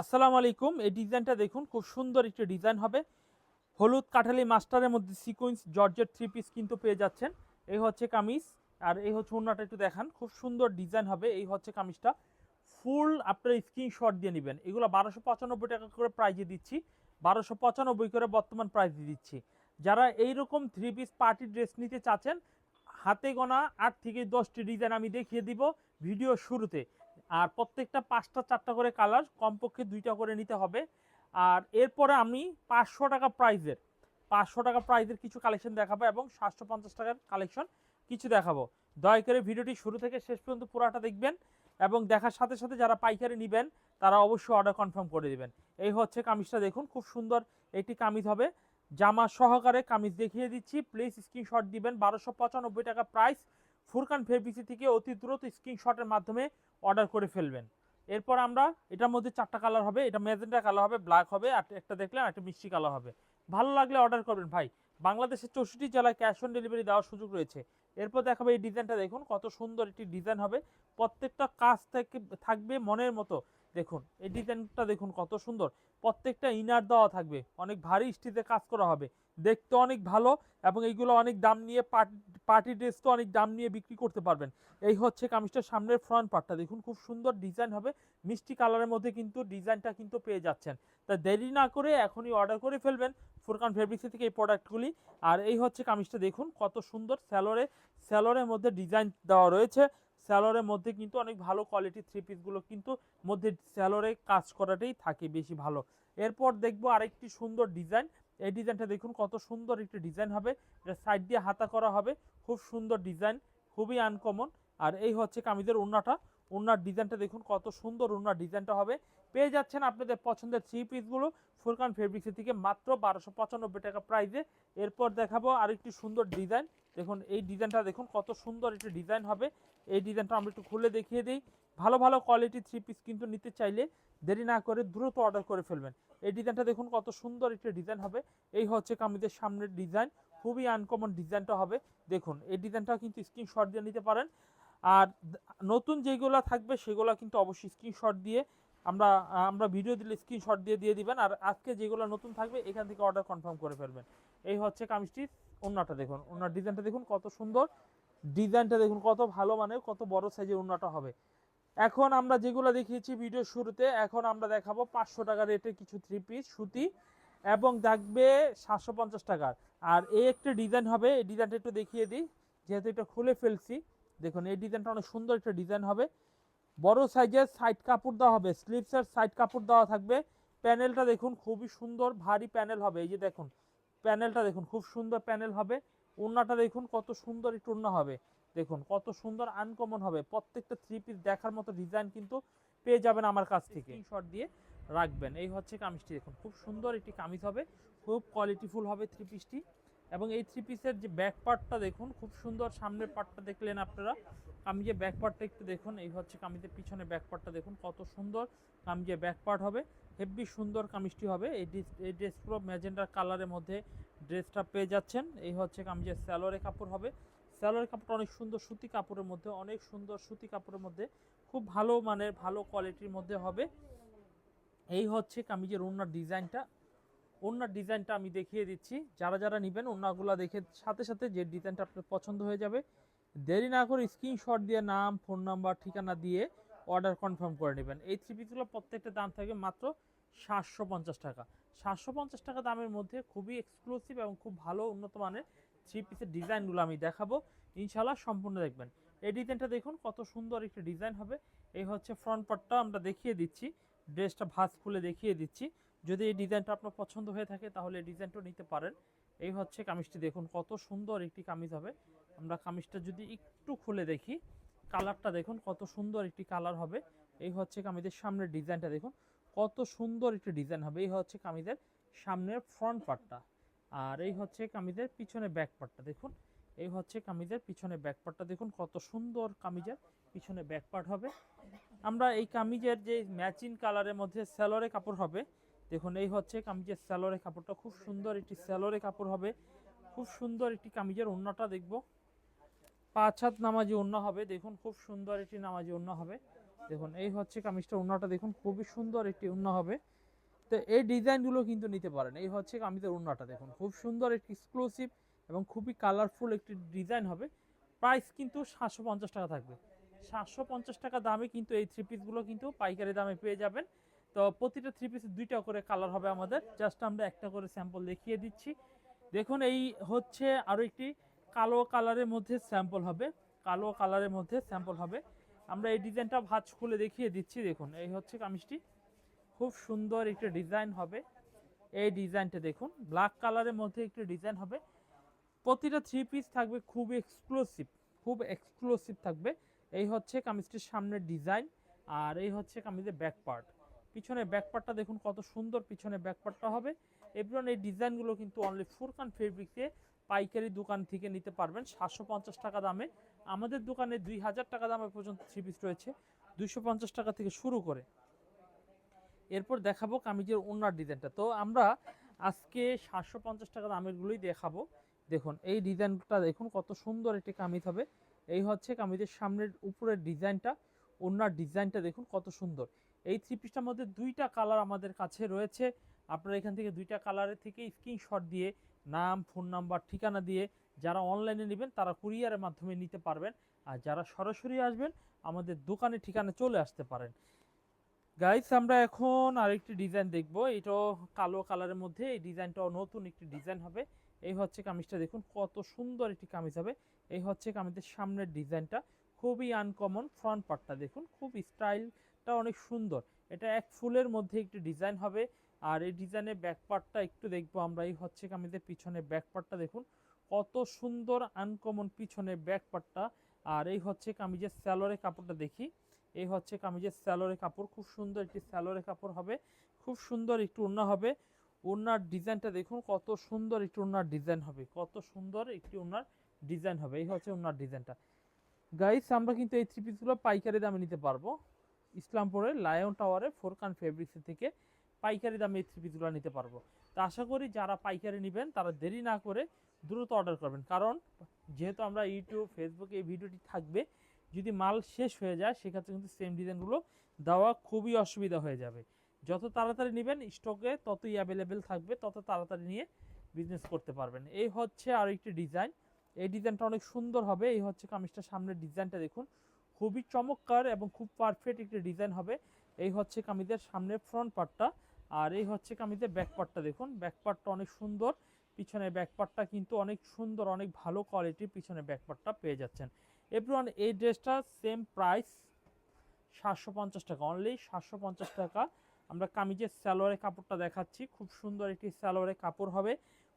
আসসালামু আলাইকুম। এই ডিজাইনটা দেখুন, খুব সুন্দর একটি ডিজাইন হবে। হলুদ কাঠালি মাস্টারের মধ্যে সিকোয়েন্স জর্জেট থ্রি পিস কিন্তু পেয়ে যাচ্ছেন। এই হচ্ছে কামিজ, আর এই হচ্ছে অন্যটা একটু দেখান। খুব সুন্দর ডিজাইন হবে। এই হচ্ছে কামিজটা। ফুল আপনার স্ক্রিনশট দিয়ে নেবেন। এগুলো বারোশো পঁচানব্বই টাকা করে প্রাইজে দিচ্ছি। বারোশো পঁচানব্বই করে বর্তমান প্রাইজে দিচ্ছি। যারা এই রকম থ্রি পিস পার্টি ড্রেস নিতে চাচ্ছেন, হাতে গোনা আট থেকে দশটি ডিজাইন আমি দেখিয়ে দিব ভিডিও শুরুতে। আর প্রত্যেকটা পাঁচটা, চারটা করে কালার কমপক্ষে দুইটা করে নিতে হবে। আর এরপরে আমি পাঁচশো টাকা প্রাইজের, পাঁচশো টাকা প্রাইজের কিছু কালেকশন দেখাবো এবং সাতশো পঞ্চাশ টাকার কালেকশন কিছু দেখাবো। দয়া করে ভিডিওটি শুরু থেকে শেষ পর্যন্ত পুরাটা দেখবেন এবং দেখার সাথে সাথে যারা পাইকারি নেবেন, তারা অবশ্যই অর্ডার কনফার্ম করে দিবেন। এই হচ্ছে কামিজটা দেখুন, খুব সুন্দর একটি কামিজ হবে। জামা সহকারে কামিজ দেখিয়ে দিচ্ছি। প্লিজ স্ক্রিনশট দিবেন। বারোশো পঁচানব্বই টাকা প্রাইস ফুরকান ফেব্রিক্সি থেকে অতি দ্রুত স্ক্রিনশটের মাধ্যমে অর্ডার করে ফেলবেন। এরপর আমরা এটার মধ্যে চারটা কালার হবে, এটা ম্যাজেন্টা কালার হবে, ব্ল্যাক হবে, আর একটা দেখলেন একটা মিষ্টি কালার হবে। ভালো লাগলে অর্ডার করবেন ভাই। বাংলাদেশের চৌষট্টি জেলায় ক্যাশ অন ডেলিভারি দেওয়ার সুযোগ রয়েছে। এরপর দেখাবে এই ডিজাইনটা দেখুন, কত সুন্দর একটি ডিজাইন হবে। প্রত্যেকটা কাজ থেকে থাকবে মনের মতো। দেখুন, এই ডিজাইনটা দেখুন কত সুন্দর। প্রত্যেকটা ইনার দেওয়া থাকবে। অনেক ভারী স্টিচে কাজ করা হবে। দেখতে অনেক ভালো এবং এইগুলো অনেক দাম নিয়ে পার্টি ড্রেস তো অনেক দাম নিয়ে বিক্রি করতে পারবেন। এই হচ্ছে কামিজটার সামনের ফ্রন্ট পার্টটা দেখুন, খুব সুন্দর ডিজাইন হবে। মিষ্টি কালারের মধ্যে কিন্তু ডিজাইনটা কিন্তু পেয়ে যাচ্ছেন। তা দেরি না করে এখনই অর্ডার করে ফেলবেন ফুরকান ফেব্রিক্সি থেকে এই প্রোডাক্টগুলি আর এই হচ্ছে কামিজটা, দেখুন কত সুন্দর স্যালোরে স্যালোরের মধ্যে ডিজাইন দেওয়া রয়েছে। স্যালোরের মধ্যে কিন্তু অনেক ভালো কোয়ালিটির থ্রি পিসগুলো কিন্তু মধ্যে স্যালোরে কাজ করাটাই থাকে বেশি ভালো। এরপর দেখব আরেকটি সুন্দর ডিজাইন এই ডিজাইনটা দেখুন কত সুন্দর একটি ডিজাইন হবে। এটা সাইড দিয়ে হাতা করা হবে। খুব সুন্দর ডিজাইন, খুবই আনকমন আর এই হচ্ছে কামিজের ওড়নাটা। ওড়নার ডিজাইনটা দেখুন কত সুন্দর ওড়নার ডিজাইনটা হবে। পেয়ে যাচ্ছেন আপনাদের পছন্দের থ্রি পিসগুলো ফুরকান ফেব্রিক্সের থেকে মাত্র বারোশো পঁচানব্বই টাকা প্রাইসে এরপর দেখাবো আরেকটি সুন্দর ডিজাইন দেখুন, এই ডিজাইনটা দেখুন, কত সুন্দর একটি ডিজাইন হবে। এই ডিজাইনটা আমরা একটু খুলে দেখিয়ে দিই। ভালো ভালো কোয়ালিটি থ্রি পিস কিন্তু নিতে চাইলে দেরি না করে দ্রুত অর্ডার করে ফেলবেন। এই ডিজাইনটা দেখুন, কত সুন্দর একটি ডিজাইন হবে। এই হচ্ছে কামিজের সামনের ডিজাইন খুবই আনকমন ডিজাইনটা হবে। দেখুন, এই ডিজাইনটা কিন্তু স্ক্রিনশট দিয়ে নিতে পারেন। আর নতুন যেগুলো থাকবে সেগুলো কিন্তু অবশ্যই স্ক্রিনশট দিয়ে আমরা আমরা ভিডিও দিলে স্ক্রিনশট দিয়ে দিয়ে দিবেন আর আজকে যেগুলো নতুন থাকবে এখান থেকে অর্ডার কনফার্ম করে ফেলবেন। এই হচ্ছে কামিজটির ওড়নাটা দেখুন ওড়নার ডিজাইনটা দেখুন কত সুন্দর। ডিজাইনটা দেখুন কত ভালো মানে কত বড় সাইজের ওড়নাটা হবে। এখন আমরা যেগুলো দেখিয়েছি ভিডিও শুরুতে, এখন আমরা দেখাবো পাঁচশো টাকা রেটের কিছু থ্রি পিস সুতি এবং থাকবে সাতশো পঞ্চাশ টাকার। আর এই একটা ডিজাইন হবে, এই ডিজাইনটা একটু দেখিয়ে দিই, যেহেতু এটা খুলে ফেলছি, দেখুন এই ডিজাইনটা অনেক সুন্দর একটা ডিজাইন হবে। বড় সাইজের সাইড কাপড় দেওয়া হবে। স্লিভসের সাইড কাপড় দেওয়া থাকবে। প্যানেলটা দেখুন খুবই সুন্দর ভারী প্যানেল হবে। এই যে দেখুন প্যানেলটা দেখুন খুব সুন্দর প্যানেল হবে। ওড়নাটা দেখুন কত সুন্দর একটু ওড়না হবে। দেখুন কত সুন্দর আনকমন হবে। প্রত্যেকটা থ্রি পিস দেখার মতো ডিজাইন কিন্তু পেয়ে যাবেন আমার কাছ থেকে। শর্ট দিয়ে রাখবেন। এই হচ্ছে কামিজটি দেখুন খুব সুন্দর একটি কামিজ হবে। খুব কোয়ালিটিফুল হবে থ্রি পিসটি এবং এই থ্রি পিসের যে ব্যাক পার্টটা দেখুন, খুব সুন্দর সামনের পার্টটা দেখলেন আপনারা। কামিজের ব্যাক পার্টটা একটু দেখুন, এই হচ্ছে কামিজের পিছনে ব্যাক পার্টটা দেখুন, কত সুন্দর কামিজের ব্যাক পার্ট হবে। হেভি সুন্দর কামিজটি হবে, এই ড্রেস এই ড্রেস পুরো ম্যাজেন্ডার কালারের মধ্যে ড্রেসটা পেয়ে যাচ্ছেন। এই হচ্ছে কামিজের স্যালোরে কাপড় হবে। স্যালোরে কাপড়টা অনেক সুন্দর সুতি কাপড়ের মধ্যে, অনেক সুন্দর সুতি কাপড়ের মধ্যে, খুব ভালো মানের, ভালো কোয়ালিটির মধ্যে হবে। এই হচ্ছে কামিজের ওড়নার ডিজাইনটা ওড়নার ডিজাইনটা আমি দেখিয়ে দিচ্ছি। যারা যারা নেবেন ওড়নাগুলো দেখে সাথে সাথে যে ডিজাইনটা আপনার পছন্দ হয়ে যাবে, দেরি না করে স্ক্রিনশট দিয়ে নাম ফোন নাম্বার ঠিকানা দিয়ে অর্ডার কনফার্ম করে নেবেন। এই থ্রি পিসগুলো প্রত্যেকটা দাম থাকবে মাত্র সাতশো পঞ্চাশ টাকা। সাতশো পঞ্চাশ টাকা দামের মধ্যে খুবই এক্সক্লুসিভ এবং খুব ভালো উন্নত মানের থ্রি পিসের ডিজাইনগুলো আমি দেখাবো। ইনশাল্লাহ সম্পূর্ণ দেখবেন। এই ডিজাইনটা দেখুন কত সুন্দর একটা ডিজাইন হবে। এই হচ্ছে ফ্রন্ট পার্টটা আমরা দেখিয়ে দিচ্ছি। ড্রেসটা ভাঁজ খুলে দেখিয়ে দিচ্ছি। যদি এই ডিজাইনটা আপনার পছন্দ হয়ে থাকে, তাহলে এই ডিজাইনটাও নিতে পারেন। এই হচ্ছে কামিজটি, দেখুন কত সুন্দর একটি কামিজ হবে। আমরা কামিজটা যদি একটু খুলে দেখি, কালারটা দেখুন কত সুন্দর একটি কালার হবে। এই হচ্ছে কামিজের সামনের ডিজাইনটা, দেখুন কত সুন্দর একটি ডিজাইন হবে। এই হচ্ছে কামিজের সামনের ফ্রন্ট পার্টটা আর এই হচ্ছে কামিজের পিছনে ব্যাক পার্টটা দেখুন। এই হচ্ছে কামিজের পিছনে ব্যাক পার্টটা দেখুন কত সুন্দর কামিজের পিছনে ব্যাক পার্ট হবে। আমরা এই কামিজের যে ম্যাচিং কালারের মধ্যে স্যালোরে কাপড় হবে দেখুন, এই হচ্ছে কামিজের স্যালোরে কাপড়টা। খুব সুন্দর একটি স্যালোরে কাপড় হবে। খুব সুন্দর একটি কামিজের ওড়নাটা দেখব। পাঁচ হাত নামাজি ওড়না হবে। দেখুন, খুব সুন্দর একটি নামাজি ওড়না হবে। দেখুন, এই হচ্ছে কামিজটা উন্নাটা দেখুন, খুবই সুন্দর একটি উন্না হবে। তো এই ডিজাইনগুলো কিন্তু নিতে পারেন। এই হচ্ছে কামিজের উন্নাটা দেখুন। খুব সুন্দর একটি এক্সক্লুসিভ এবং খুবই কালারফুল একটি ডিজাইন হবে। প্রাইস কিন্তু সাতশো পঞ্চাশ টাকা থাকবে। সাতশো পঞ্চাশ টাকা দামে কিন্তু এই থ্রি পিসগুলো কিন্তু পাইকারি দামে পেয়ে যাবেন। তো প্রতিটা থ্রি পিসে দুইটা করে কালার হবে আমাদের। জাস্ট আমরা একটা করে স্যাম্পল দেখিয়ে দিচ্ছি। দেখুন, এই হচ্ছে আরও একটি কালো কালারের মধ্যে স্যাম্পল হবে। কালো কালারের মধ্যে স্যাম্পল হবে। আমরা এই ডিজাইনটা ভাজ খুলে দেখিয়ে দিচ্ছি। দেখুন, এই হচ্ছে কামিজটি। খুব সুন্দর একটি ডিজাইন হবে। এই ডিজাইনটা দেখুন ব্ল্যাক কালারের মধ্যে একটি ডিজাইন হবে। প্রতিটা থ্রি পিস থাকবে খুব এক্সক্লুসিভ খুব এক্সক্লুসিভ থাকবে। এই হচ্ছে কামিজটির সামনের ডিজাইন আর এই হচ্ছে কামিজের ব্যাক পার্ট পিছনে ব্যাক পার্টটা দেখুন কত সুন্দর পিছনে ব্যাক পার্টটা হবে। এবং এই ডিজাইনগুলো কিন্তু অনলি ফুরকান ফেব্রিক্সে পাইকারি দোকান থেকে নিতে পারবেন। সাতশো পঞ্চাশ টাকা দামে। আমাদের দোকানে দুই হাজার টাকা দামে পর্যন্ত থ্রি পিস রয়েছে। দুইশো পঞ্চাশ টাকা থেকে শুরু করে। এরপর দেখাবো কামিজের ওনার ডিজাইনটা। তো আমরা আজকে সাতশো পঞ্চাশ টাকা দামেরগুলোই দেখাবো। দেখুন, এই ডিজাইনটা দেখুন কত সুন্দর একটি কামিজ হবে। এই হচ্ছে কামিজের সামনের উপরের ডিজাইনটা। ওনার ডিজাইনটা দেখুন কত সুন্দর। এই থ্রি পিসটার মধ্যে দুইটা কালার আমাদের কাছে রয়েছে। আপনারা এখান থেকে দুইটা কালারের থেকে স্ক্রিনশট দিয়ে, নাম ফোন নাম্বার ঠিকানা দিয়ে যারা অনলাইনে নেবেন, তারা কুরিয়ারের মাধ্যমে নিতে পারবেন। আর যারা সরাসরি আসবেন, আমাদের দোকানে ঠিকানা চলে আসতে পারেন। গাইস আমরা এখন আরেকটি ডিজাইন দেখব। এটাও কালো কালারের মধ্যে। এই ডিজাইনটাও নতুন একটি ডিজাইন হবে। এই হচ্ছে কামিজটা, দেখুন কত সুন্দর একটি কামিজ হবে। এই হচ্ছে কামিজের সামনের ডিজাইনটা খুবই আনকমন ফ্রন্ট পার্টটা দেখুন খুব স্টাইলটা অনেক সুন্দর। এটা এক ফুলের মধ্যে একটি ডিজাইন হবে। আর এই ডিজাইনের ব্যাক পার্টটা একটু দেখব আমরা। এই হচ্ছে কামিজের পিছনে ব্যাক পার্টটা দেখুন। কত সুন্দর আনকমন পিছনে ব্যাক পার্টটা আর এই হচ্ছে কামিজের স্যালোরে কাপড়টা দেখি, এই হচ্ছে কামিজের স্যালোরে কাপড়। খুব সুন্দর একটি স্যালোরে কাপড় হবে। খুব সুন্দর একটু ওড়না হবে। ওড়নার ডিজাইনটা দেখুন, কত সুন্দর একটি ওড়নার ডিজাইন হবে। কত সুন্দর একটি ওড়নার ডিজাইন হবে। এই হচ্ছে ওড়নার ডিজাইনটা। গাইস আমরা কিন্তু এই থ্রি পিসগুলো পাইকারি দামে নিতে পারব। ইসলামপুরের লায়ন টাওয়ারে ফোরকান ফেব্রিক্স থেকে পাইকারি দামে থ্রি পিসগুলো নিতে পারব। তা আশা করি যারা পাইকারি নেবেন, তারা দেরি না করে দ্রুত অর্ডার করবেন। কারণ যেহেতু আমরা ইউটিউব ফেসবুকে এই ভিডিওটি থাকবে, যদি মাল শেষ হয়ে যায়, সেক্ষেত্রে কিন্তু সেম ডিজাইনগুলো দেওয়া খুবই অসুবিধা হয়ে যাবে। যত তাড়াতাড়ি নেবেন স্টকে ততই অ্যাভেলেবেল থাকবে, তত তাড়াতাড়ি নিয়ে বিজনেস করতে পারবেন। এই হচ্ছে আর একটি ডিজাইন এই ডিজাইনটা অনেক সুন্দর হবে। এই হচ্ছে কামিজটা সামনের ডিজাইনটা দেখুন। খুবই চমৎকার এবং খুব পারফেক্ট একটি ডিজাইন হবে। এই হচ্ছে কামিজের সামনের ফ্রন্ট পার্টটা আর এই হচ্ছে কামিজের ব্যাক পার্টটা দেখুন। ব্যাক পার্টটা অনেক সুন্দর। পিছনে ব্যাক পার্টটা কিন্তু অনেক সুন্দর, অনেক ভালো কোয়ালিটির পিছনে ব্যাক পার্টটা পেয়ে যাচ্ছেন। এভরিওয়ান এই ড্রেসটা সেম প্রাইস সাতশো পঞ্চাশ টাকা। অনলি সাতশো পঞ্চাশ টাকা। আমরা কামিজের স্যালোয়ারের কাপড়টা দেখাচ্ছি। খুব সুন্দর একটি স্যালোয়ারের কাপড় হবে।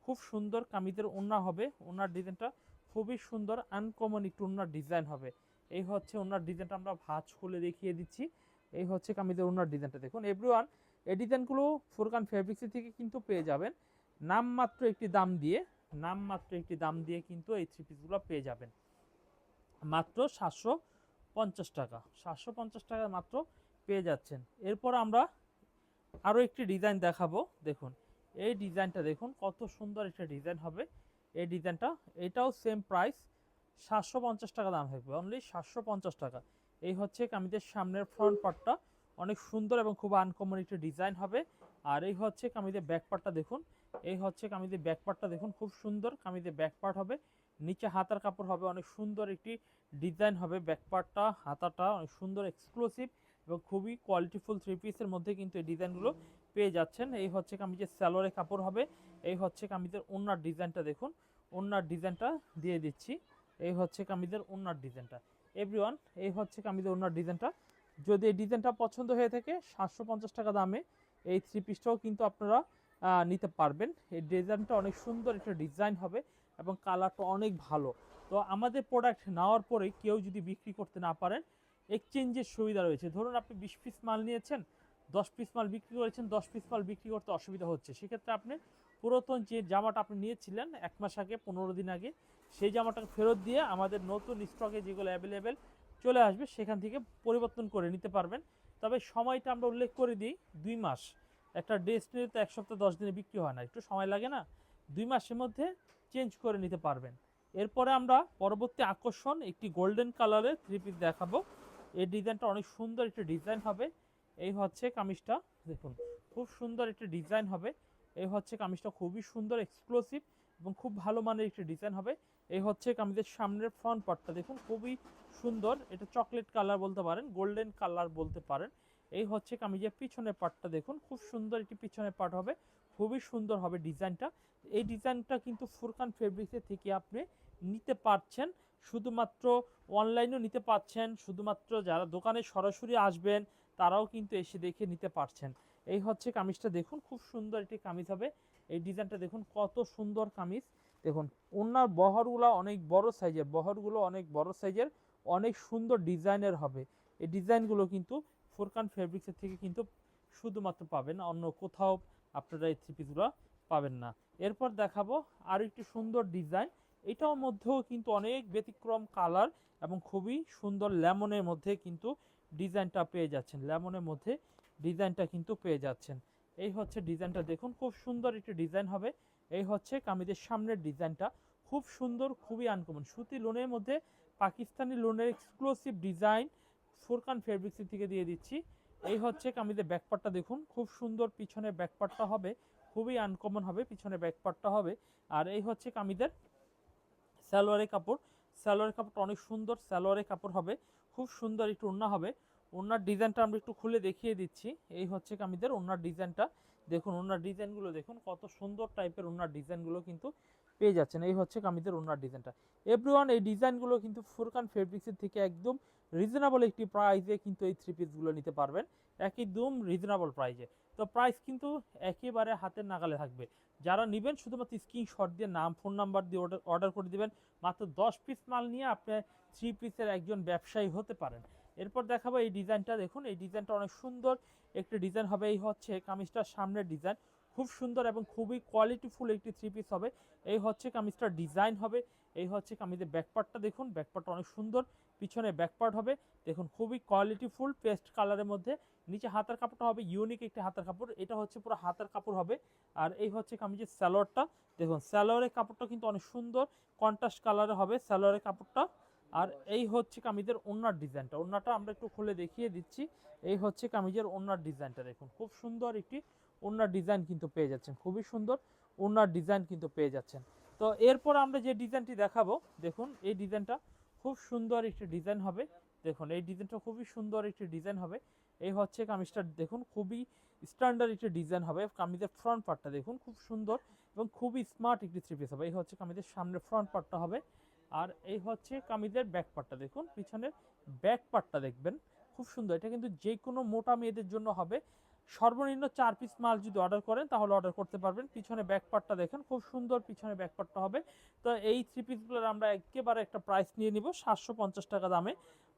খুব সুন্দর কামিজের ওড়না হবে। ওনার ডিজাইনটা খুবই সুন্দর আনকমন একটু ওনার ডিজাইন হবে। এই হচ্ছে ওনার ডিজাইনটা আমরা ভাঁজ খুলে দেখিয়ে দিচ্ছি। এই হচ্ছে কামিজের ওনার ডিজাইনটা। দেখুন এভরিওয়ান এই ডিজাইনগুলো ফুরকান ফেব্রিক্সের থেকে কিন্তু পেয়ে যাবেন। নামমাত্র একটি দাম দিয়ে, নামমাত্র একটি দাম দিয়ে কিন্তু এই থ্রি পিসগুলো পেয়ে যাবেন। মাত্র সাতশো পঞ্চাশ টাকা। সাতশো পঞ্চাশ টাকা মাত্র পেয়ে যাচ্ছেন। এরপর আমরা আরও একটি ডিজাইন দেখাবো। দেখুন, এই ডিজাইনটা দেখুন, কত সুন্দর একটা ডিজাইন হবে। এই ডিজাইনটা, এটাও সেম প্রাইস সাতশো পঞ্চাশ টাকা দাম থাকবে অনলি সাতশো পঞ্চাশ টাকা। এই হচ্ছে কামিজের সামনের ফ্রন্ট পার্টটা অনেক সুন্দর এবং খুব আনকমন একটি ডিজাইন হবে। আর এই হচ্ছে কামিজের ব্যাক পার্টটা দেখুন। এই হচ্ছে কামিজের ব্যাক পার্টটা দেখুন, খুব সুন্দর কামিজের ব্যাক পার্ট হবে। নিচে হাতার কাপড় হবে, অনেক সুন্দর একটি ডিজাইন হবে ব্যাক পার্টটা হাতাটা অনেক সুন্দর এক্সক্লুসিভ এবং খুবই কোয়ালিটিফুল থ্রি পিসের মধ্যে কিন্তু এই ডিজাইনগুলো পেয়ে যাচ্ছেন। এই হচ্ছে কামিজের স্যালোরে কাপড় হবে। এই হচ্ছে কামিজের ওনার ডিজাইনটা দেখুন। ওনার ডিজাইনটা দিয়ে দিচ্ছি। এই হচ্ছে কামিজের ওনার ডিজাইনটা। এভরিওয়ান এই হচ্ছে কামিজের ওনার ডিজাইনটা। যদি এই ডিজাইনটা পছন্দ হয়ে থাকে, সাতশো পঞ্চাশ টাকা দামে এই থ্রি পিসটাও কিন্তু আপনারা নিতে পারবেন। এই ডিজাইনটা অনেক সুন্দর একটা ডিজাইন হবে এবং কালারটা অনেক ভালো। তো আমাদের প্রোডাক্ট নেওয়ার পরে কেউ যদি বিক্রি করতে না পারেন এক্সচেঞ্জের সুবিধা রয়েছে। ধরুন আপনি বিশ পিস মাল নিয়েছেন, দশ পিস মাল বিক্রি করেছেন, দশ পিস মাল বিক্রি করতে অসুবিধা হচ্ছে। সেক্ষেত্রে আপনি পুরাতন যে জামাটা আপনি নিয়েছিলেন, এক মাস আগে, পনেরো দিন আগে সেই জামাটা ফেরত দিয়ে আমাদের নতুন স্টকে যেগুলো অ্যাভেলেবেল চলে আসবে, সেখান থেকে পরিবর্তন করে নিতে পারবেন। তবে সময়টা আমরা উল্লেখ করে দিই, দুই মাস। একটা ড্রেস নিয়ে তো এক সপ্তাহ, দশ দিনে বিক্রি হয় না। একটু সময় লাগে না? দুই মাসের মধ্যে চেঞ্জ করে নিতে পারবেন। এরপরে আমরা পরবর্তী আকর্ষণ একটি গোল্ডেন কালারের থ্রি পিস দেখাবো। এই ডিজাইনটা অনেক সুন্দর একটি ডিজাইন হবে। এই হচ্ছে কামিজটা, দেখুন, খুব সুন্দর একটি ডিজাইন হবে। এই হচ্ছে কামিজটা খুবই সুন্দর এক্সক্লুসিভ এবং খুব ভালো মানের একটি ডিজাইন হবে। এই হচ্ছে কামিজের সামনের ফ্রন্ট পার্টটা দেখুন, খুবই সুন্দর। এটা চকলেট কালার বলতে পারেন গোল্ডেন কালার বলতে পারেন। এই হচ্ছে কামিজের পিছনের পার্টটা দেখুন, খুব সুন্দর একটি পিছনের পার্ট হবে, খুবই সুন্দর হবে ডিজাইনটা। এই ডিজাইনটা কিন্তু ফুরকান ফেব্রিক্সের থেকে আপনি নিতে পারছেন, শুধুমাত্র অনলাইনেও নিতে পারছেন, শুধুমাত্র যারা দোকানে সরাসরি আসবেন, তারাও কিন্তু এসে দেখে নিতে পারছেন। এই হচ্ছে কামিজটা দেখুন, খুব সুন্দর একটি কামিজ হবে। এই ডিজাইনটা দেখুন, কত সুন্দর কামিজ। দেখুন, ওনার বহরগুলো অনেক বড় সাইজের বহরগুলো অনেক বড় সাইজের অনেক সুন্দর ডিজাইনের হবে। এই ডিজাইনগুলো কিন্তু ফুরকান ফেব্রিক্সের থেকে কিন্তু শুধুমাত্র পাবেন, অন্য কোথাও আপনারা এই থ্রি পিসগুলো পাবেন না। এরপর দেখাবো আর একটি সুন্দর ডিজাইন এটার মধ্যেও কিন্তু অনেক ব্যতিক্রম কালার এবং খুবই সুন্দর লেমনের মধ্যে কিন্তু ডিজাইনটা পেয়ে যাচ্ছেন, লেমনের মধ্যে ডিজাইনটা কিন্তু পেয়ে যাচ্ছেন। এই হচ্ছে ডিজাইনটা দেখুন, খুব সুন্দর একটি ডিজাইন হবে। এই হচ্ছে কামিজের সামনের ডিজাইনটা। খুব সুন্দর, খুবই আনকমন সুতি লোনের মধ্যে পাকিস্তানি লোনের এক্সক্লুসিভ ডিজাইন ফুরকান ফেব্রিক্সের থেকে দিয়ে দিচ্ছি। এই হচ্ছে কামিজের ব্যাকপার্টটা দেখুন। খুব সুন্দর পিছনে ব্যাকপার্টটা হবে। খুবই আনকমন হবে পিছনে ব্যাকপার্টটা হবে। আর এই হচ্ছে কামিজের সালোয়ারের কাপড়। সালোয়ারের কাপড়টা অনেক সুন্দর, সালোয়ারের কাপড় হবে। খুব সুন্দর একটু ওড়না হবে। ওড়নার ডিজাইনটা আমরা একটু খুলে দেখিয়ে দিচ্ছি। এই হচ্ছে কামিজের ওড়নার ডিজাইনটা। দেখুন, ওনার ডিজাইনগুলো দেখুন, কত সুন্দর টাইপের ওনার ডিজাইনগুলো কিন্তু পেয়ে যাচ্ছেন। এই হচ্ছে কামিজের ওড়নার ডিজাইনটা এভরিওয়ান এই ডিজাইনগুলো কিন্তু ফুরকান ফেব্রিক্সের থেকে একদম রিজনেবল একটি প্রাইসে কিন্তু এই থ্রি পিসগুলো নিতে পারবেন। একদম রিজনেবল প্রাইসে তো প্রাইস কিন্তু একেবারে হাতের নাগালে থাকবে। যারা নেবেন, শুধুমাত্র স্ক্রিনশট দিয়ে নাম ফোন নাম্বার দিয়ে অর্ডার অর্ডার করে দিবেন, মাত্র দশ পিস মাল নিয়ে আপনি থ্রি পিসের একজন ব্যবসায়ী হতে পারেন। এরপর দেখাবো এই ডিজাইনটা দেখুন, এই ডিজাইনটা অনেক সুন্দর। একটি ডিজাইন হবে, এই হচ্ছে কামিজটার সামনের ডিজাইন। খুব সুন্দর এবং খুবই কোয়ালিটিফুল একটি থ্রি পিস হবে। এই হচ্ছে কামিজটার ডিজাইন হবে। এই হচ্ছে কামিজের ব্যাকপার্টটা দেখুন। ব্যাকপার্টটা অনেক সুন্দর। পিছনে ব্যাকপার্ট হবে। দেখুন, খুবই কোয়ালিটিফুল পেস্ট কালারের মধ্যে। নিচে হাতার কাপড়টা হবে ইউনিক একটি হাতার কাপড়। এটা হচ্ছে পুরো হাতার কাপড় হবে। আর এই হচ্ছে কামিজের স্যালোয়ারটা দেখুন স্যালোয়ারের কাপড়টা কিন্তু অনেক সুন্দর। কন্ট্রাস্ট কালারে হবে স্যালোয়ারের কাপড়টা। আর এই হচ্ছে কামিজের ওনার ডিজাইনটা। ওনাটা আমরা একটু খুলে দেখিয়ে দিচ্ছি। এই হচ্ছে কামিজের ওনার ডিজাইনটা দেখুন। খুব সুন্দর একটি ওনার ডিজাইন কিন্তু পেয়ে যাচ্ছেন। খুবই সুন্দর ওনার ডিজাইন কিন্তু পেয়ে যাচ্ছেন। তো এরপর আমরা যে ডিজাইনটি দেখাবো, দেখুন, এই ডিজাইনটা খুব সুন্দর একটি ডিজাইন হবে। দেখুন, এই ডিজাইনটা খুবই সুন্দর একটি ডিজাইন হবে। এই হচ্ছে কামিজটা, দেখুন, খুবই স্ট্যান্ডার্ড একটি ডিজাইন হবে। কামিজের ফ্রন্ট পার্টটা দেখুন, খুব সুন্দর এবং খুবই স্মার্ট একটি থ্রি পিস হবে। এই হচ্ছে কামিজের সামনের ফ্রন্ট পার্টটা হবে। আর এই হচ্ছে কামিজের ব্যাক পার্টটা দেখুন, পিছনের ব্যাক পার্টটা দেখবেন। খুব সুন্দর, এটা কিন্তু যে কোনো মোটা মেয়েদের জন্য হবে। সর্বনিম্ন চার পিস মাল যদি অর্ডার করেন, তাহলে অর্ডার করতে পারবেন। পিছনে ব্যাক পার্টটা দেখেন, খুব সুন্দর পিছনে ব্যাক পার্টটা হবে। তো এই থ্রি পিসগুলোর আমরা একেবারে একটা প্রাইস নিয়ে নিব, সাতশো পঞ্চাশ টাকা দামে।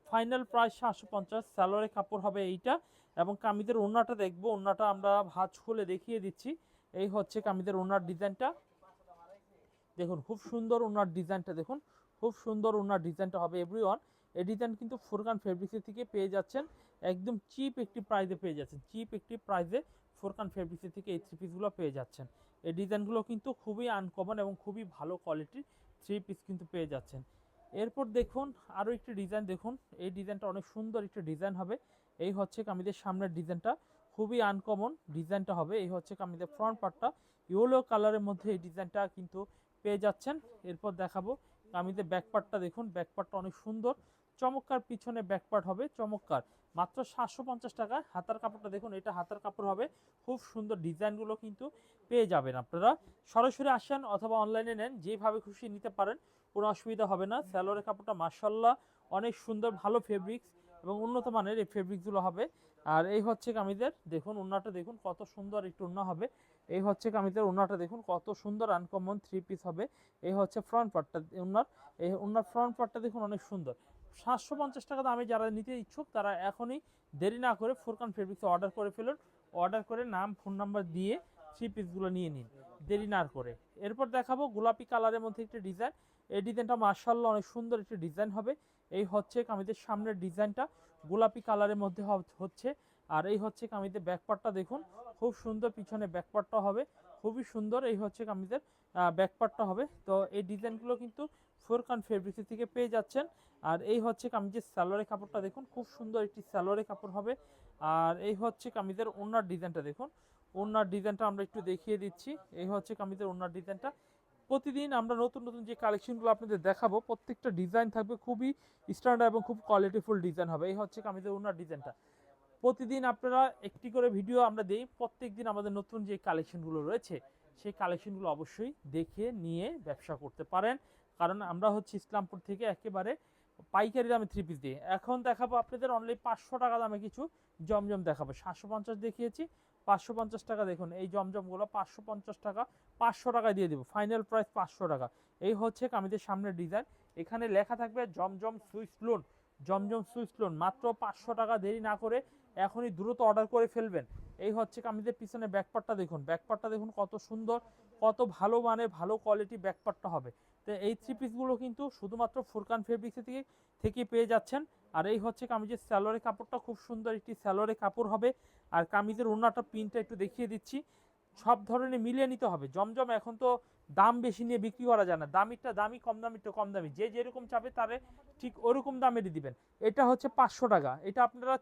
ফাইনাল প্রাইস সাতশো পঞ্চাশ স্যালোয়ারের কাপড় হবে এইটা। এবং কামিদের ওড়নাটা দেখব, ওড়নাটা আমরা ভাঁজ খুলে দেখিয়ে দিচ্ছি। এই হচ্ছে কামিদের ওড়নার ডিজাইনটা দেখুন, খুব সুন্দর ওনার ডিজাইনটা দেখুন। খুব সুন্দর ওনার ডিজাইনটা হবে এভরিওয়ান। এই ডিজাইন কিন্তু ফোরকান ফেব্রিক্সের থেকে পেয়ে যাচ্ছেন। একদম চিপ একটি প্রাইজে পেয়ে যাচ্ছেন। চিপ একটি প্রাইজে ফোরকান ফেব্রিক্সের থেকে এই থ্রি পিসগুলো পেয়ে যাচ্ছেন। এই ডিজাইনগুলো কিন্তু খুবই আনকমন এবং খুবই ভালো কোয়ালিটির থ্রি পিস কিন্তু পেয়ে যাচ্ছেন। এরপর দেখুন আরও একটি ডিজাইন দেখুন। এই ডিজাইনটা অনেক সুন্দর একটি ডিজাইন হবে। এই হচ্ছে কামিদের সামনের ডিজাইনটা খুবই আনকমন ডিজাইনটা হবে। এই হচ্ছে কামিদের ফ্রন্ট পার্টটা ইয়েলো কালারের মধ্যে এই ডিজাইনটা কিন্তু পেয়ে যাচ্ছেন। এরপর দেখাবো কামিজের ব্যাকপার্টটা দেখুন ব্যাকপার্টটা অনেক সুন্দর। চমৎকার পিছনে ব্যাকপার্ট হবে, চমৎকার। মাত্র সাতশো পঞ্চাশ টাকা হাতার কাপড়টা দেখুন, এটা হাতার কাপড় হবে। খুব সুন্দর ডিজাইনগুলো কিন্তু পেয়ে যাবেন আপনারা। সরাসরি আসেন অথবা অনলাইনে নেন, যেভাবে খুশি নিতে পারেন, কোনো অসুবিধা হবে না। স্যালোয়ারের কাপড়টা মার্শাল্লাহ অনেক সুন্দর, ভালো ফেব্রিক্স এবং উন্নত মানের এই ফেব্রিক্সগুলো হবে। আর এই হচ্ছে কামিজের, দেখুন উন্নাটা দেখুন কত সুন্দর একটু উন্না হবে। এই হচ্ছে কামিজের উন্নাটা দেখুন কত সুন্দর আনকমন থ্রি পিস হবে। এই হচ্ছে ফ্রন্ট পার্টটা উন্নার, এই উন্নার ফ্রন্ট পার্টটা দেখুন অনেক সুন্দর। সাতশো পঞ্চাশ টাকা দামে যারা নিতে ইচ্ছুক, তারা এখনই দেরি না করে ফোরকান ফেব্রিক্সে অর্ডার করে ফেলুন। অর্ডার করে নাম ফোন নাম্বার দিয়ে থ্রি পিসগুলো নিয়ে নিন। দেরি না করে। এরপর দেখাবো গোলাপি কালারের মধ্যে একটি ডিজাইন এই ডিজাইনটা মার্শাল্লাহ অনেক সুন্দর একটি ডিজাইন হবে। এই হচ্ছে কামিজের সামনের ডিজাইনটা গোলাপি কালারের মধ্যে হচ্ছে। আর এই হচ্ছে কামিজের ব্যাকপার্টটা দেখুন। খুব সুন্দর পিছনে ব্যাকপার্টটা হবে। খুবই সুন্দর এই হচ্ছে কামিজের ব্যাকপার্টটা হবে। তো এই ডিজাইনগুলো কিন্তু ফোরকান ফেব্রিক্স থেকে পেয়ে যাচ্ছেন। আর এই হচ্ছে কামিজের স্যালোয়ারের কাপড়টা দেখুন। খুব সুন্দর একটি স্যালোয়ারের কাপড় হবে। আর এই হচ্ছে কামিজের ওনার ডিজাইনটা দেখুন। ওনার ডিজাইনটা আমরা একটু দেখিয়ে দিচ্ছি। এই হচ্ছে কামিজের ওনার ডিজাইনটা। প্রতিদিন আমরা নতুন নতুন যে কালেকশনগুলো আপনাদের দেখাবো, প্রত্যেকটা ডিজাইন থাকবে খুবই স্ট্যান্ডার্ড এবং খুব কোয়ালিটিফুল ডিজাইন হবে। এই হচ্ছে কামিজের ওনার ডিজাইনটা প্রতিদিন আপনারা একটি করে ভিডিও আমরা দিই। প্রত্যেক দিন আমাদের নতুন যে কালেকশনগুলো রয়েছে, সেই কালেকশনগুলো অবশ্যই দেখে নিয়ে ব্যবসা করতে পারেন। কারণ আমরা হচ্ছে ইসলামপুর থেকে একেবারে পাইকারি দামে থ্রি পিস দিই। এখন দেখাবো আপনাদের অনলি পাঁচশো টাকা দামে কিছু জমজম দেখাবো। সাতশো পঞ্চাশ দেখিয়েছি পাঁচশো পঞ্চাশ টাকা দেখুন, এই জমজমগুলো পাঁচশো পঞ্চাশ টাকা, পাঁচশো টাকায় দিয়ে দেবো। ফাইনাল প্রাইস পাঁচশো টাকা। এই হচ্ছে কামিজের সামনের ডিজাইন এখানে লেখা থাকবে Zamzam Swiss lawn. Zamzam Swiss lawn, মাত্র পাঁচশো টাকা দেরি না করে এখনই দ্রুত অর্ডার করে ফেলবেন। এই হচ্ছে কামিজের পিছনে ব্যাকপারটা দেখুন। ব্যাকপারটা দেখুন কত সুন্দর, কত ভালো মানের ভালো কোয়ালিটি ব্যাকপারটা হবে। তো এই থ্রি পিসগুলো কিন্তু শুধুমাত্র ফুরকান ফেব্রিক্স থেকে থেকে পেয়ে যাচ্ছেন। আর এই হচ্ছে কামিজের স্যালোয়ারের কাপড়টা, খুব সুন্দর একটি স্যালোয়ারের কাপড় হবে। আর কামিজের ওনাটা প্রিন্টটা একটু দেখিয়ে দিচ্ছি। সব ধরনের মিলিয়ে নিতে হবে। জমজম এখন তো দাম বেশি নিয়ে বিক্রি করা যায় না। দামিরটা দামি, কম দামিরটা কম দামি। যে যেরকম চাবে তারে ঠিক ওরকম দামেরই দিবেন। এটা হচ্ছে পাঁচশো টাকা। এটা আপনারা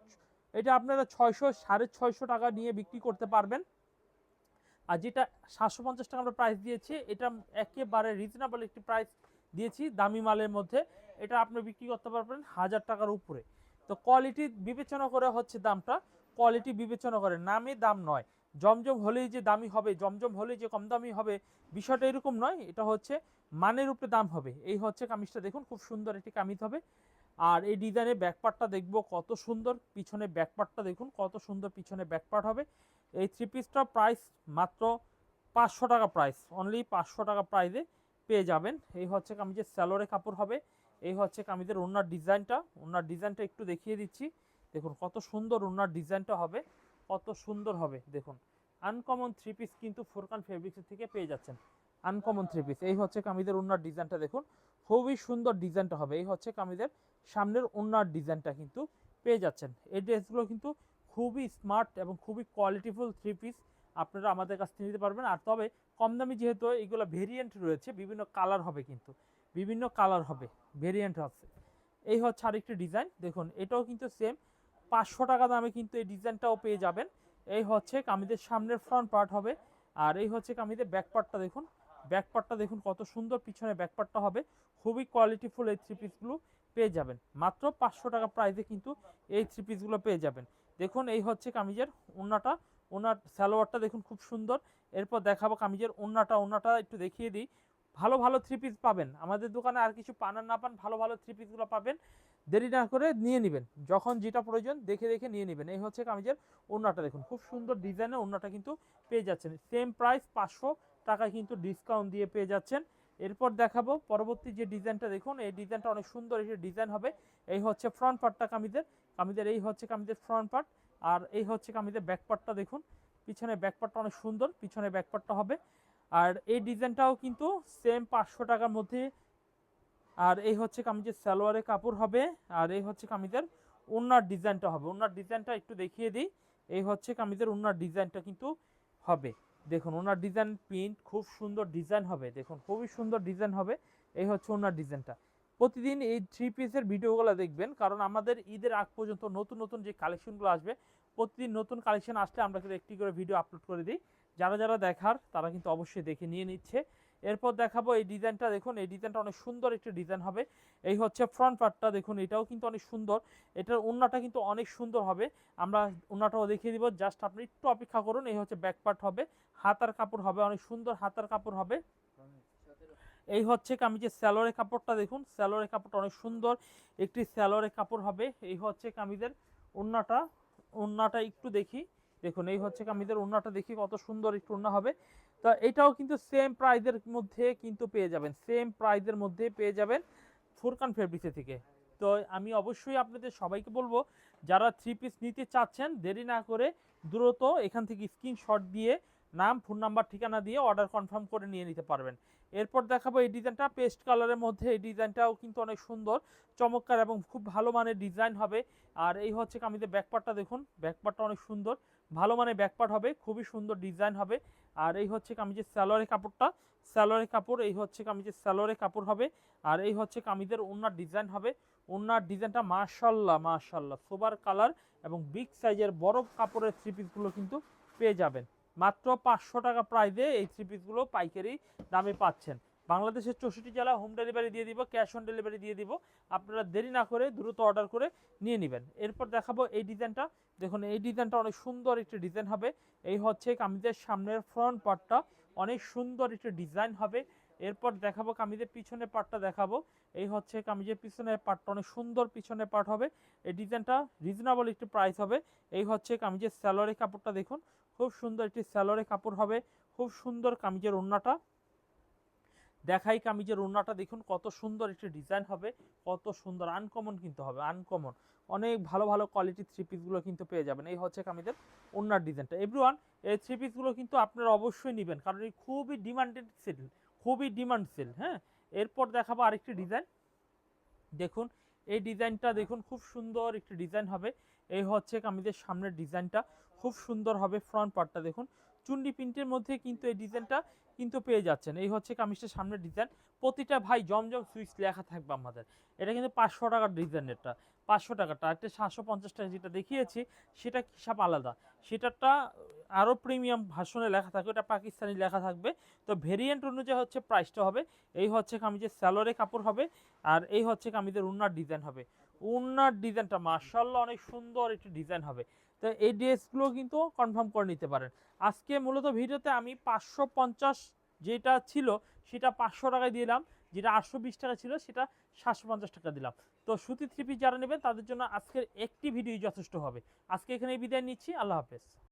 এটা আপনারা ছয়শো, সাড়ে ছয়শো টাকা নিয়ে বিক্রি করতে পারবেন। আর যেটা সাতশো পঞ্চাশ টাকা আমরা প্রাইস দিয়েছি, এটা একেবারে রিজনেবল একটি প্রাইস দিয়েছি দামি মালের মধ্যে। এটা আপনি বিক্রি করতে পারবেন হাজার টাকার উপরে। তো কোয়ালিটি বিবেচনা করে হচ্ছে দামটা কোয়ালিটি বিবেচনা করে। নামে দাম নয়, জমজম হলেই যে দামি হবে, জমজম হলেই যে কম দামি হবে, বিষয়টা এরকম নয়, এটা হচ্ছে মানের উপরে দাম হবে। এই হচ্ছে কামিজটা দেখুন, খুব সুন্দর একটি কামিজ হবে। আর এই ডিজাইনের ব্যাকপার্টটা দেখব কত সুন্দর পিছনে ব্যাকপার্টটা দেখুন, কত সুন্দর পিছনে ব্যাকপার্ট হবে। এই থ্রি পিসটার প্রাইস মাত্র পাঁচশো টাকা প্রাইস অনলি পাঁচশো টাকা প্রাইসে পেয়ে যাবেন। এই হচ্ছে কামিজের স্যালোরে কাপড় হবে। এই হচ্ছে কামিজের ওনার ডিজাইনটা। ওনার ডিজাইনটা একটু দেখিয়ে দিচ্ছি। দেখুন কত সুন্দর ওনার ডিজাইনটা হবে। কত সুন্দর হবে, দেখুন। আনকমন থ্রি পিস কিন্তু ফোরকান ফেব্রিক্সের থেকে পেয়ে যাচ্ছেন। আনকমন থ্রি পিস এই হচ্ছে কামিজের ওনার ডিজাইনটা, দেখুন। খুবই সুন্দর ডিজাইনটা হবে। এই হচ্ছে কামিজের সামনের ওনার ডিজাইনটা কিন্তু পেয়ে যাচ্ছেন। এই ড্রেসগুলো কিন্তু খুবই স্মার্ট এবং খুবই কোয়ালিটিফুল থ্রি পিস আপনারা আমাদের কাছ থেকে নিতে পারবেন। আর তবে কম দামি যেহেতু এগুলো ভেরিয়েন্ট রয়েছে, বিভিন্ন কালার হবে কিন্তু। বিভিন্ন কালার হবে ভেরিয়েন্ট আছে। এই হচ্ছে আরেকটি ডিজাইন দেখুন, এটাও কিন্তু সেম পাঁচশো টাকা দামে কিন্তু এই ডিজাইনটাও পেয়ে যাবেন। এই হচ্ছে কামিজের সামনের ফ্রন্ট পার্ট হবে। আর এই হচ্ছে কামিজের ব্যাক পার্টটা দেখুন। ব্যাক পার্টটা দেখুন, কত সুন্দর পিছনে ব্যাক পার্টটা হবে। খুবই কোয়ালিটিফুল এই থ্রি পিসগুলো পেয়ে যাবেন। মাত্র পাঁচশো টাকা প্রাইসে কিন্তু এই থ্রি পিসগুলো পেয়ে যাবেন। দেখুন, এই হচ্ছে কামিজের ওন্নাটা। ওনার সালোয়ারটা দেখুন খুব সুন্দর। এরপর দেখাবো কামিজের ওন্নাটা। ওন্নাটা একটু দেখিয়ে দিই। ভালো ভালো থ্রি পিস পাবেন। আমাদের দোকানে আর কিছু পান আর না পান, ভালো ভালো থ্রি পিসগুলো পাবেন। দেরি না করে নিয়ে নেবেন। যখন যেটা প্রয়োজন, দেখে দেখে নিয়ে নেবেন। এই হচ্ছে কামিজের ওন্নাটা দেখুন। খুব সুন্দর ডিজাইনের ওন্নাটা কিন্তু পেয়ে যাচ্ছেন। সেম প্রাইস পাঁচশো টাকায় কিন্তু ডিসকাউন্ট দিয়ে পেয়ে যাচ্ছেন। এরপর দেখাবো পরবর্তী যে ডিজাইনটা দেখুন, এই ডিজাইনটা অনেক সুন্দর একটি ডিজাইন হবে। এই হচ্ছে ফ্রন্ট পার্টটা কামিজের কামিজের এই হচ্ছে কামিজের ফ্রন্ট পার্ট আর এই হচ্ছে কামিজের ব্যাক পার্টটা দেখুন। পিছনে ব্যাক পার্টটা অনেক সুন্দর, পিছনে ব্যাক পার্টটা হবে। আর এই ডিজাইনটাও কিন্তু সেম পাঁচশো টাকার মধ্যে। আর এই হচ্ছে কামিজের সালোয়ারের কাপড় হবে, আর এই হচ্ছে কামিজের ওনার ডিজাইনটা হবে। ওনার ডিজাইনটা একটু দেখিয়ে দিই। এই হচ্ছে কামিজের ওনার ডিজাইনটা কিন্তু হবে। দেখুন, ওনার ডিজাইন প্রিন্ট খুব সুন্দর ডিজাইন হবে, দেখুন, খুবই সুন্দর ডিজাইন হবে, এই হচ্ছে ওনার ডিজাইনটা প্রতিদিন এই থ্রি পিসের ভিডিওগুলো দেখবেন, কারণ আমাদের ঈদের আগ পর্যন্ত নতুন নতুন যে কালেকশনগুলো আসবে, প্রতিদিন নতুন কালেকশন আসলে আমরা কিন্তু একটি করে ভিডিও আপলোড করে দিই। যারা যারা দেখার, তারা কিন্তু অবশ্যই দেখে নিয়ে নিচ্ছে। এরপর দেখাবো এই ডিজাইনটা দেখুন, এই ডিজাইনটা অনেক সুন্দর একটি ডিজাইন হবে। এই হচ্ছে ফ্রন্ট পার্টটা দেখুন, এটাও কিন্তু অনেক সুন্দর। এটার ওন্নাটা কিন্তু অনেক সুন্দর হবে। আমরা ওন্নাটাও দেখিয়ে দিব জাস্ট আপনি একটু অপেক্ষা করুন, এই হচ্ছে ব্যাক পার্ট হবে। হাতার কাপড় হবে, অনেক সুন্দর হাতার কাপড় হবে। এই হচ্ছে কামিজের স্যালোরের কাপড়টা দেখুন স্যালোরের কাপড়টা অনেক সুন্দর, একটি স্যালোরের কাপড় হবে, এই হচ্ছে কামিজের ওন্নাটা ওন্নাটা একটু দেখি, দেখুন, এই হচ্ছে কামিজের ওন্নাটা দেখি কত সুন্দর একটু ওন্না হবে। তো এটাও কিন্তু সেম প্রাইজের মধ্যে কিন্তু পেয়ে যাবেন সেম প্রাইজের মধ্যে পেয়ে যাবেন ফুরকান ফেব্রিক্সে থেকে। তো আমি অবশ্যই আপনাদের সবাইকে বলব, যারা থ্রি পিস নিতে চাচ্ছেন, দেরি না করে দ্রুত এখান থেকে স্ক্রিনশট দিয়ে নাম, ফোন নাম্বার, ঠিকানা দিয়ে অর্ডার কনফার্ম করে নিয়ে নিতে পারবেন। এরপর দেখাবো এই ডিজাইনটা পেস্ট কালারের মধ্যে এই ডিজাইনটাও কিন্তু অনেক সুন্দর, চমৎকার এবং খুব ভালো মানের ডিজাইন হবে। আর এই হচ্ছে কামিজের ব্যাকপার্টটা দেখুন। ব্যাকপার্টটা অনেক সুন্দর, ভালো মানে ব্যাকপার্ট হবে, খুবই সুন্দর ডিজাইন হবে। আর এই হচ্ছে কামিজের স্যালোয়ারের কাপড়টা। স্যালোয়ারের কাপড়, এই হচ্ছে কামিজের স্যালোয়ারের কাপড় হবে। আর এই হচ্ছে কামিজের ওনার ডিজাইন হবে। ওনার ডিজাইনটা মাশাল্লাহ মাশাল্লাহ। সোবার কালার এবং বিগ সাইজের বড় কাপড়ের থ্রি পিসগুলো কিন্তু পেয়ে যাবেন। মাত্র পাঁচশো টাকা প্রাইসে এই থ্রি পিসগুলো পাইকারি দামে পাচ্ছেন। বাংলাদেশের চৌষট্টি জেলা হোম ডেলিভারি দিয়ে দিব ক্যাশ অন ডেলিভারি দিয়ে দিব। আপনারা দেরি না করে দ্রুত অর্ডার করে নিয়ে নেবেন। এরপর দেখাবো এই ডিজাইনটা দেখুন, এই ডিজাইনটা অনেক সুন্দর একটি ডিজাইন হবে। এই হচ্ছে কামিজের সামনের ফ্রন্ট পার্টটা অনেক সুন্দর একটি ডিজাইন হবে। এরপর দেখাবো কামিজের পিছনের পার্টটা দেখাবো। এই হচ্ছে কামিজের পিছনের পার্টটা অনেক সুন্দর পিছনের পার্ট হবে। এই ডিজাইনটা রিজনেবল একটি প্রাইস হবে। এই হচ্ছে কামিজের স্যালোয়ারের কাপড়টা দেখুন। খুব সুন্দর একটি স্যালোয়ারের কাপড় হবে, খুব সুন্দর কামিজের ওড়নাটা। দেখাই কামিজের ওড়নাটা, দেখুন কত সুন্দর একটি ডিজাইন হবে, কত সুন্দর আনকমন কিন্তু হবে আনকমন অনেক ভালো ভালো কোয়ালিটির থ্রি পিসগুলো কিন্তু পেয়ে যাবেন। এই হচ্ছে কামিজের ওড়নার ডিজাইনটা। এভরিওয়ান এই থ্রি পিসগুলো কিন্তু আপনারা অবশ্যই নেবেন, কারণ এই খুবই ডিমান্ডেড সেল খুবই ডিমান্ড সেল হ্যাঁ? এরপর দেখাবো আরেকটি ডিজাইন। দেখুন, এই ডিজাইনটা দেখুন, খুব সুন্দর একটি ডিজাইন হবে। এই হচ্ছে কামিজের সামনের ডিজাইনটা। খুব সুন্দর হবে ফ্রন্ট পার্টটা দেখুন। চুন্ডি প্রিন্টের মধ্যে কিন্তু এই ডিজাইনটা কিন্তু পেয়ে যাচ্ছেন। এই হচ্ছে কামিজটার সামনের ডিজাইন প্রতিটা ভাই জমজম সুইচ লেখা থাকবে আমাদের। এটা কিন্তু পাঁচশো টাকার ডিজাইনেরটা পাঁচশো টাকাটা একটা সাতশো পঞ্চাশ টাকা যেটা দেখিয়েছি, সেটা হিসাব আলাদা। সেটারটা আরও প্রিমিয়াম ভাষণে লেখা থাকবে। এটা পাকিস্তানি লেখা থাকবে। তো ভেরিয়েন্ট অনুযায়ী হচ্ছে প্রাইসটা হবে। এই হচ্ছে কামিজের স্যালোরে কাপড় হবে। আর এই হচ্ছে কামিজের উন্নার ডিজাইন হবে। উন্নার ডিজাইনটা মার্শাল্লাহ অনেক সুন্দর একটি ডিজাইন হবে। তো এই ড্রেসগুলো কিন্তু কনফার্ম করে নিতে পারেন। আজকে মূলত ভিডিওতে আমি পাঁচশো পঞ্চাশ যেটা ছিল, সেটা পাঁচশো টাকায় দিলাম। যেটা আটশো বিশ টাকা ছিল, সেটা সাতশো পঞ্চাশ টাকা দিলাম। তো সুতি থ্রি পিস যারা নেবেন, তাদের জন্য আজকের একটি ভিডিও যথেষ্ট হবে। আজকে এখানে বিদায় নিচ্ছি। আল্লাহ হাফেজ।